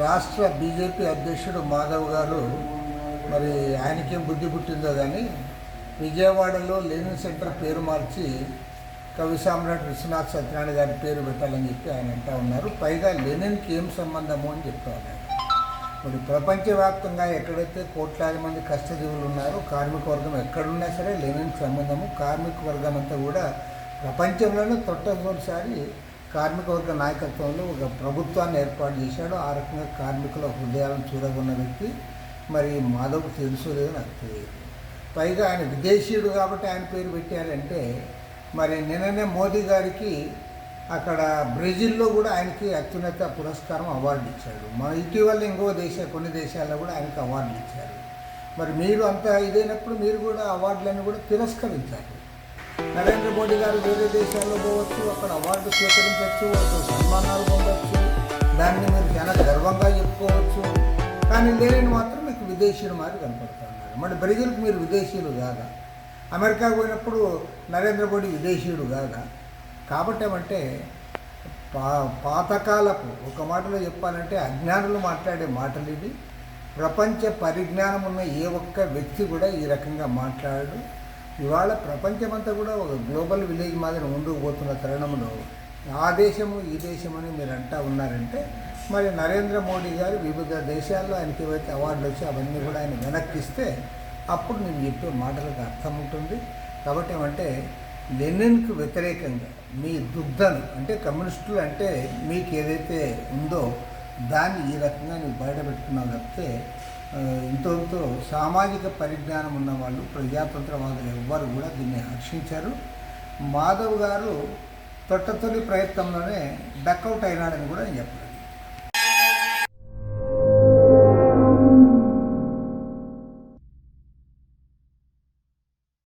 రాష్ట్ర బీజేపీ అధ్యక్షుడు మాధవ్ గారు మరి ఆయనకేం బుద్ధి పుట్టిందో కానీ విజయవాడలో లెనిన్ సెంటర్ పేరు మార్చి కవి సామ్రాట్ విశ్వనాథ్ సత్యనారాయణ గారి పేరు పెట్టాలని చెప్పి ఆయన అంటా ఉన్నారు. పైగా లెనిన్కి ఏం సంబంధము అని చెప్తారు ఇప్పుడు మరి ప్రపంచవ్యాప్తంగా ఎక్కడైతే కోట్లాది మంది కష్టజీవులు ఉన్నారో కార్మిక వర్గం ఎక్కడున్నా సరే లెనిన్కి సంబంధము. కార్మిక వర్గం అంతా కూడా ప్రపంచంలోనే తొట్టమొదటిసారి కార్మికవర్గ నాయకత్వంలో ఒక ప్రభుత్వాన్ని ఏర్పాటు చేశాడు. ఆ రకంగా కార్మికుల హృదయాలను చూడగొన్న వ్యక్తి మరి మాధవ్కు తెలుసు లేదో నాకు తెలియదు. పైగా ఆయన విదేశీయుడు కాబట్టి ఆయన పేరు పెట్టారంటే మరి నిన్ననే మోదీ గారికి అక్కడ బ్రెజిల్లో కూడా ఆయనకి అత్యున్నత పురస్కారం అవార్డు ఇచ్చాడు. మన ఇటీవల ఇంకో దేశ కొన్ని దేశాల్లో కూడా ఆయనకి అవార్డులు ఇచ్చారు. మరి మీరు అంత ఇదైనప్పుడు మీరు కూడా అవార్డులను కూడా తిరస్కరించాలి. నరేంద్ర మోడీ గారు వేరే దేశాల్లో పోవచ్చు అక్కడ అవార్డు స్వీకరించవచ్చు వాళ్ళతో సన్మానాలు పొందవచ్చు దాన్ని మీరు చాలా గర్వంగా చెప్పుకోవచ్చు. కానీ లేని మాత్రం మీకు విదేశీయులు మారి కనపడుతున్నారు మరి బ్రెజిల్కి మీరు విదేశీయులు కాదా? అమెరికాకు పోయినప్పుడు నరేంద్ర మోడీ విదేశీయుడు కాదా? కాబట్టి ఏమంటే పా పాతకాలపు ఒక మాటలో చెప్పాలంటే అజ్ఞానులు మాట్లాడే మాటలు ఇవి. ప్రపంచ పరిజ్ఞానం ఉన్న ఏ ఒక్క వ్యక్తి కూడా ఈ రకంగా మాట్లాడడు. ఇవాళ ప్రపంచమంతా కూడా ఒక గ్లోబల్ విలేజ్ మాదిరి ఉండుకుపోతున్న తరుణంలో ఆ దేశము ఈ దేశం అని మీరు అంటా ఉన్నారంటే మరి నరేంద్ర మోడీ గారు వివిధ దేశాల్లో ఆయనకి ఏవైతే అవార్డులు వచ్చి అవన్నీ కూడా ఆయన వెనక్కిస్తే అప్పుడు నేను చెప్పే మాటలకు అర్థం ఉంటుంది. కాబట్టి ఏమంటే లెనిన్కు వ్యతిరేకంగా మీ దుగ్ధను అంటే కమ్యూనిస్టులు అంటే మీకు ఏదైతే ఉందో దాన్ని ఈ రకంగా నువ్వు బయటపెట్టుకున్నావు తప్పితే ఆ, ఇంతవరకు సామాజిక పరిజ్ఞానం ఉన్న వాళ్ళు ప్రజాతంత్రవాదులు ఎవ్వరు కూడా దీన్ని హర్షించారు మాధవ్ గారు తొట్టతొలి ప్రయత్నంలోనే డక్అవుట్ అయినాడని కూడా నేను చెప్పలేదు